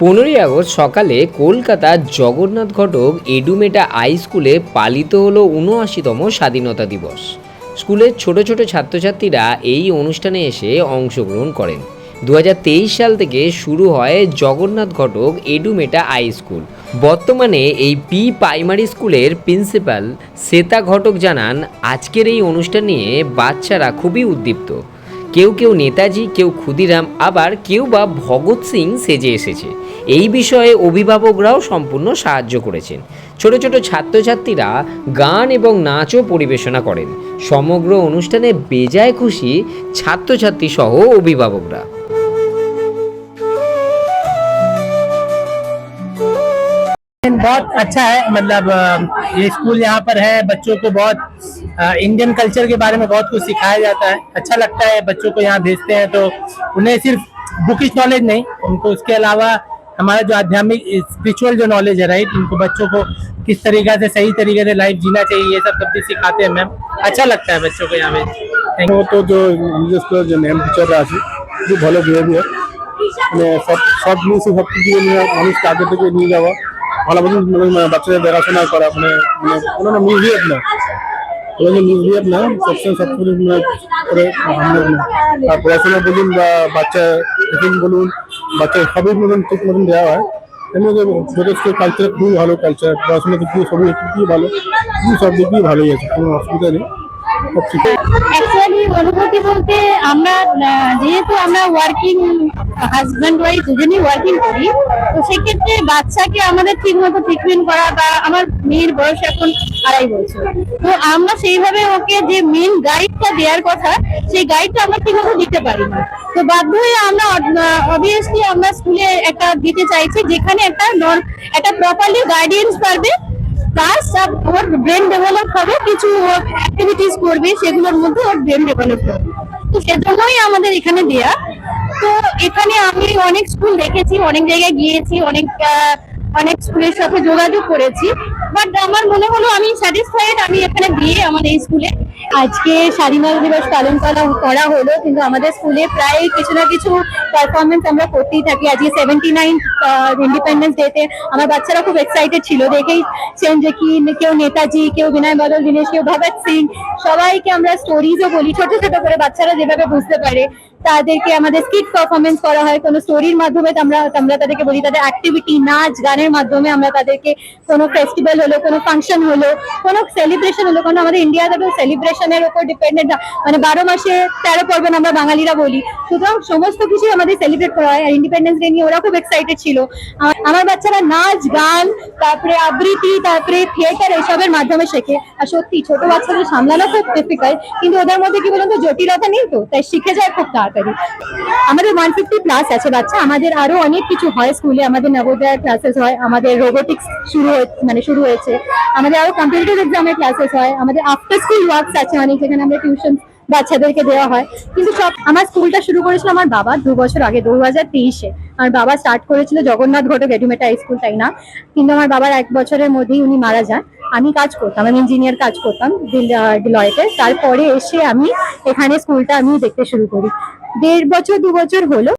পনেরোই আগস্ট সকালে কলকাতার জগন্নাথ ঘটক এডুমেটা হাই স্কুলে পালিত হলো উনআশিতম স্বাধীনতা দিবস। স্কুলের ছোট ছোট ছাত্রছাত্রীরা এই অনুষ্ঠানে এসে অংশগ্রহণ করেন। দু হাজার তেইশ সাল থেকে শুরু হয় জগন্নাথ ঘটক এডুমেটা হাই স্কুল। বর্তমানে এই পি প্রাইমারি স্কুলের প্রিন্সিপাল শ্বেতা ঘটক জানান, আজকের এই অনুষ্ঠান নিয়ে বাচ্চারা খুবই উদ্দীপ্ত। কেউ কেউ নেতাজি, কেউ ক্ষুদিরাম, আবার কেউ বা ভগৎ সিং সেজে এসেছে। এই বিষয়ে অভিভাবকরাও সম্পূর্ণ সাহায্য করেছেন ছোট ছোট ছাত্রছাত্রীরা গান এবং নাচও পরিবেশনা করেন সমগ্র অনুষ্ঠানে বেজায় খুশি ছাত্রছাত্রী সহ অভিভাবকরা बहुत अच्छा है मतलब अ, ये स्कूल यहाँ पर है बच्चों को बहुत अ, इंडियन कल्चर के बारे में बहुत कुछ सिखाया जाता है अच्छा लगता है बच्चों को यहाँ भेजते हैं तो उन्हें सिर्फ बुकिश नॉलेज नहीं उनको उसके अलावा हमारा जो आध्यात्मिक स्पिरिचुअल जो नॉलेज है राइट उनको बच्चों को किस तरीके से सही तरीके से लाइफ जीना चाहिए ये सब सब भी सिखाते हैं मैम अच्छा लगता है बच्चों को यहाँ पे थैंक यू তো যে আমাদের স্কুলের যে ম্যাম টিচাররা আছে খুব ভালো বিহেভিয়ার মানে সব সব জিনিসে সব কিছু নিয়ে মানুষকে আগে থেকে নিয়ে যাওয়া ভালো মতন মানে বাচ্চাদের দেখাশোনা করা মানে মানে কোনো না মিসবিহেভ না কোনো যে মিসবিহেভ না সবসময় সব কিছু মানে করে আমরা না আর পড়াশোনা বলুন বা বাচ্চা টিফিন বলুন বাচ্চা সবই মতন ঠিক মতন দেওয়া হয়। এমনি যথেষ্ট কালচার খুবই ভালো কালচার পড়াশোনা দিক দিয়ে সবই দিক দিয়ে ভালো সব দিক দিয়ে ভালোই আছে, কোনো অসুবিধা নেই অ্যাকচুয়ালি অনুভূতি বলতে আমরা যেহেতু আমরা ওয়ার্কিং হাজব্যান্ড ওয়াইফ দুজনেই ওয়ার্কিং করি, তো সেক্ষেত্রে বাচ্চাকে আমাদের ঠিক মতো ট্রিটমেন্ট করা বা আমার মেয়ের বয়স এখন আড়াই বছর। তো আমরা সেইভাবে ওকে যে মেন গাইডটা দেওয়ার কথা, সেই গাইডটা আমরা ঠিক মতো দিতে পারি না। তো বাধ্য হয়ে আমরা অবভিয়াসলি আমরা স্কুলে একটা দিতে চাইছি, যেখানে একটা নর একটা প্রপারলি গাইডেন্স পারবে প্লাস ওর ব্রেন ডেভেলপ হবে, কিছু অ্যাক্টিভিটিস করবে, সেগুলোর মধ্যে ওর ব্রেন ডেভেলপ হবে। তো সেজন্যই আমাদের এখানে দেয়া। তো এখানে আমি অনেক স্কুল দেখেছি, অনেক জায়গায় গিয়েছি, অনেক অনেক স্কুলের সাথে যোগাযোগ করেছি। বাট আমার মনে হলো আমি স্যাটিসফাইড আমি এখানে আমার এই স্কুলে। আজকে দিবস পালন করা করা হলো, কিন্তু আমাদের স্কুলে প্রায় কিছু না কিছু পারফরমেন্স আমরা করতেই থাকি। আজকে সেভেন্টি নাইন ইন্ডিপেন্ডেন্স ডেতে আমার বাচ্চারা খুব এক্সাইটেড ছিল। দেখেই যে কি, কেউ নেতাজি, কেউ বিনয় বাদল, দীনেশ কেউ ভগৎ সিং, সবাইকে আমরা স্টোরিজও বলি। ছোট ছোট করে বাচ্চারা যেভাবে বুঝতে পারে, তাদেরকে আমাদের স্কিট পারফরমেন্স করা হয়। কোনো স্টোরির মাধ্যমে আমরা আমরা তাদেরকে বলি, তাদের অ্যাক্টিভিটি নাচ, গানের মাধ্যমে আমরা তাদেরকে কোনো ফেস্টিভ্যাল হলো, কোনো ফাংশন হলো, কোনো সেলিব্রেশন হলো কারণ আমাদের ইন্ডিয়াতে তো সেলিব্রেশনের উপর ডিপেন্ডেন্ট মানে বারো মাসে তেরো পর্বণ আমরা বাঙালিরা বলি। সুতরাং সমস্ত কিছু আমাদের সেলিব্রেট করা হয়। আর ইন্ডিপেন্ডেন্স ডে নিয়ে ওরা খুব এক্সাইটেড ছিল। আমার- বাচ্চারা নাচ, গান, তারপরে আবৃত্তি, তারপরে থিয়েটার এসবের মাধ্যমে শেখে। আর সত্যি, ছোট বাচ্চাদের সামলানো খুব ডিফিকাল্ট কিন্তু ওদের মধ্যে কি বলুন তো, জটিলতা নেই তো? তাই শিখে যায় খুব তাড়াতাড়ি। আমাদের ওয়ান ফিফটি প্লাস আছে বাচ্চা। আমাদের আরও অনেক কিছু হয় স্কুলে আমাদের নবোদয় ক্লাসেস হয়। আমাদের রোবোটিক্স শুরু মানে শুরু হয়েছে। আমাদের আরও কম্পিটিটিভ এক্সামের ক্লাসেস হয়। আমাদের আফটার স্কুল ওয়ার্কস আছে অনেক, যেখানে আমরা টিউশন বাচ্চাদেরকে দেওয়া হয়। কিন্তু সব, আমার স্কুলটা শুরু করেছিল আমার বাবা দু বছর আগে দু হাজার তেইশে। আমার বাবা স্টার্ট করেছিল জগন্নাথ ঘটক এডুমেটা হাই স্কুল তাই না? কিন্তু আমার বাবার এক বছরের মধ্যেই উনি মারা যান। আমি কাজ করতাম, আমি ইঞ্জিনিয়ার কাজ করতাম ডিলয়েতে তারপরে এসে আমি এখানে স্কুলটা আমি দেখতে শুরু করি। দেড় বছর, দু বছর হলো।